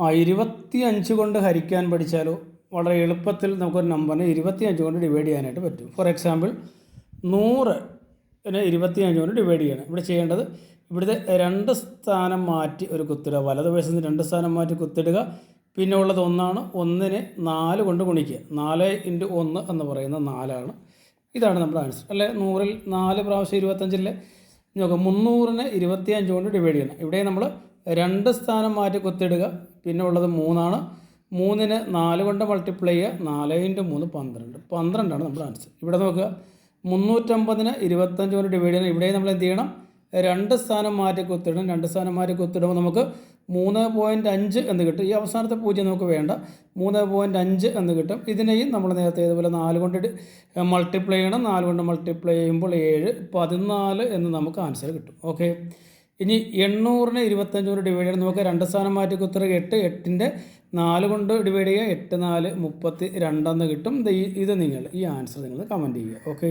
ആ ഇരുപത്തി അഞ്ച് കൊണ്ട് ഹരിക്കാൻ പഠിച്ചാലോ വളരെ എളുപ്പത്തിൽ നമുക്കൊരു നമ്പറിനെ ഇരുപത്തി അഞ്ച് കൊണ്ട് ഡിവൈഡ് ചെയ്യാനായിട്ട് പറ്റും. ഫോർ എക്സാമ്പിൾ നൂറ് നെ ഇരുപത്തി അഞ്ച് കൊണ്ട് ഡിവൈഡ് ചെയ്യണം. ഇവിടെ ചെയ്യേണ്ടത് ഇവിടുത്തെ രണ്ട് സ്ഥാനം മാറ്റി ഒരു കുത്തിടുക. വലതുവശത്ത് നിന്ന് രണ്ട് സ്ഥാനം മാറ്റി കുത്തിടുക. പിന്നെ ഉള്ളത് ഒന്നാണ് ഒന്നിനെ നാല് കൊണ്ട് ഗുണിക്കുക. നാല് ഇന്റു ഒന്ന് എന്ന് പറയുന്ന നാലാണ്. ഇതാണ് നമ്മുടെ ആൻസർ അല്ലേ? നൂറിൽ നാല് പ്രാവശ്യം ഇരുപത്തഞ്ചിലെ നോക്കാം മുന്നൂറിന് ഇരുപത്തി അഞ്ച് കൊണ്ട് ഡിവൈഡ് ചെയ്യണം. ഇവിടെ നമ്മൾ രണ്ട് സ്ഥാനം മാറ്റി കുത്തിടുക. പിന്നെ ഉള്ളത് മൂന്നാണ്. മൂന്നിന് നാല് കൊണ്ട് മൾട്ടിപ്ലൈ ചെയ്യുക. നാല് ഇന്റു മൂന്ന് പന്ത്രണ്ട്. പന്ത്രണ്ടാണ് നമ്മുടെ ആൻസർ ഇവിടെ നോക്കുക. മുന്നൂറ്റമ്പതിന് ഇരുപത്തഞ്ച് കൊണ്ട് ഡിവൈഡ് ചെയ്യണം ഇവിടെ നമ്മൾ എന്ത് ചെയ്യണം? രണ്ട് സ്ഥാനം മാറ്റി കുത്തിടണം രണ്ട് സ്ഥാനം മാറ്റി കുത്തിടുമ്പോൾ നമുക്ക് മൂന്ന് പോയിന്റ് അഞ്ച് എന്ന് കിട്ടും. ഈ അവസാനത്തെ പൂജ്യം നമുക്ക് വേണ്ട. മൂന്ന് പോയിന്റ് അഞ്ച് എന്ന് കിട്ടും. ഇതിനെയും നമ്മൾ നേരത്തെ ഇതുപോലെ നാല് കൊണ്ട് മൾട്ടിപ്ലൈ ചെയ്യണം. നാല് കൊണ്ട് മൾട്ടിപ്ലൈ ചെയ്യുമ്പോൾ ഏഴ് പതിനാല് എന്ന് നമുക്ക് ആൻസർ കിട്ടും. ഓക്കെ ഇനി എണ്ണൂറിന് ഇരുപത്തഞ്ച് കൊണ്ട് ഡിവൈഡ് ചെയ്യണം നമുക്ക് രണ്ട് സ്ഥാനം മാറ്റി കുത്തറ എട്ട് എട്ടിന്റെ നാല് കൊണ്ട് ഡിവൈഡ് ചെയ്യുക എട്ട് നാല് മുപ്പത്തി രണ്ടെന്ന് കിട്ടും. ഇത് നിങ്ങൾ ഈ ആൻസർ നിങ്ങൾ കമന്റ് ചെയ്യുക. ഓക്കെ